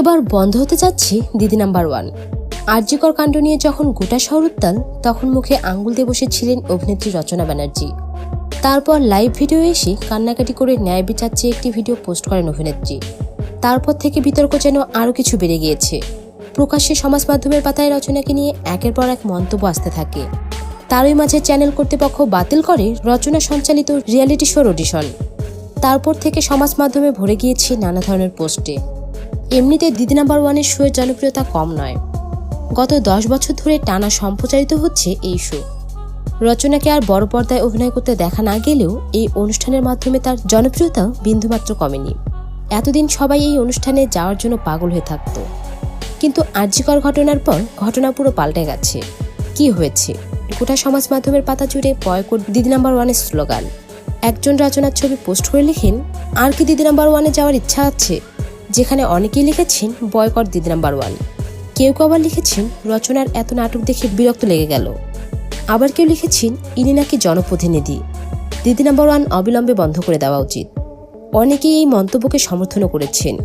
এবার বন্ধ হতে যাচ্ছে দিদি নাম্বার ওয়ান। আর্যিকর কাণ্ড নিয়ে যখন গোটা শহর উত্তাল, তখন মুখে আঙ্গুল দিয়ে বসেছিলেন অভিনেত্রী রচনা ব্যানার্জি। তারপর লাইভ ভিডিও এসে কান্নাকাটি করে ন্যায় বিচার চেয়ে একটি ভিডিও পোস্ট করেন অভিনেত্রী। তারপর থেকে বিতর্ক যেন আরও কিছু বেড়ে গিয়েছে। প্রকাশ্যে সমাজ মাধ্যমের পাতায় রচনাকে নিয়ে একের পর এক মন্তব্য আসতে থাকে। তারই মাঝে চ্যানেল কর্তৃপক্ষ বাতিল করে রচনা সঞ্চালিত রিয়েলিটি শোর অডিশন তারপর থেকে সমাজ মাধ্যমে ভরে গিয়েছে নানা ধরনের পোস্টে এমনিতে দিদি নাম্বার ওয়ানের শোয়ের জনপ্রিয়তা কম নয়। গত দশ বছর ধরে টানা সম্প্রচারিত হচ্ছে এই শো। রচনাকে আর বড় পর্দায় অভিনয় করতে দেখা না গেলেও এই অনুষ্ঠানের মাধ্যমে তার জনপ্রিয়তা বিন্দুমাত্র কমেনি। এতদিন সবাই এই অনুষ্ঠানে যাওয়ার জন্য পাগল হয়ে থাকত। কিন্তু আর্যিকর ঘটনার পর ঘটনা পুরো পাল্টে গেছে। কি হয়েছে? গোটা সমাজ মাধ্যমের পাতা জুড়ে বয়কট দিদি নাম্বার ওয়ানের স্লোগান। একজন রচনার ছবি পোস্ট করে লিখেন, আর কি দিদি নাম্বার ওয়ানে যাওয়ার ইচ্ছা আছে? যেখানে অনেকেই লিখেছেন বয়কট দিদি নাম্বার ওয়ান। কেউ কেউ আবার লিখেছেন রচনার এত নাটক দেখে বিরক্ত লেগে গেল। আবার কেউ লিখেছেন ইনি নাকি জনপ্রতিনিধি। দিদি নাম্বার ওয়ান অবিলম্বে বন্ধ করে দেওয়া উচিত। অনেকেই এই মন্তব্যকে সমর্থনও করেছেন।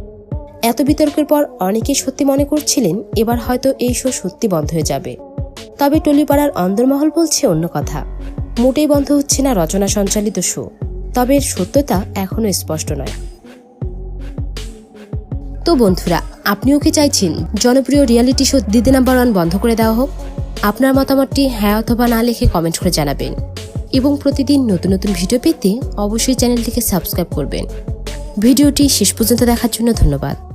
এত বিতর্কের পর অনেকেই সত্যি মনে করছিলেন এবার হয়তো এই শো সত্যি বন্ধ হয়ে যাবে। তবে টলিপাড়ার অন্দরমহল বলছে অন্য কথা। মোটেই বন্ধ হচ্ছে না রচনা সঞ্চালিত শো। তবে এর সত্যতা এখনও স্পষ্ট নয়। তো বন্ধুরা, আপনিও কি চাইছেন জনপ্রিয় reality show Didi number one বন্ধ করে দেওয়া হোক? আপনার মতামতটি হ্যাঁ অথবা না লিখে কমেন্ট করে জানাবেন। এবং প্রতিদিন নতুন নতুন ভিডিও পেতে অবশ্যই চ্যানেলটিকে সাবস্ক্রাইব করবেন। ভিডিওটি শেষ পর্যন্ত দেখার জন্য ধন্যবাদ।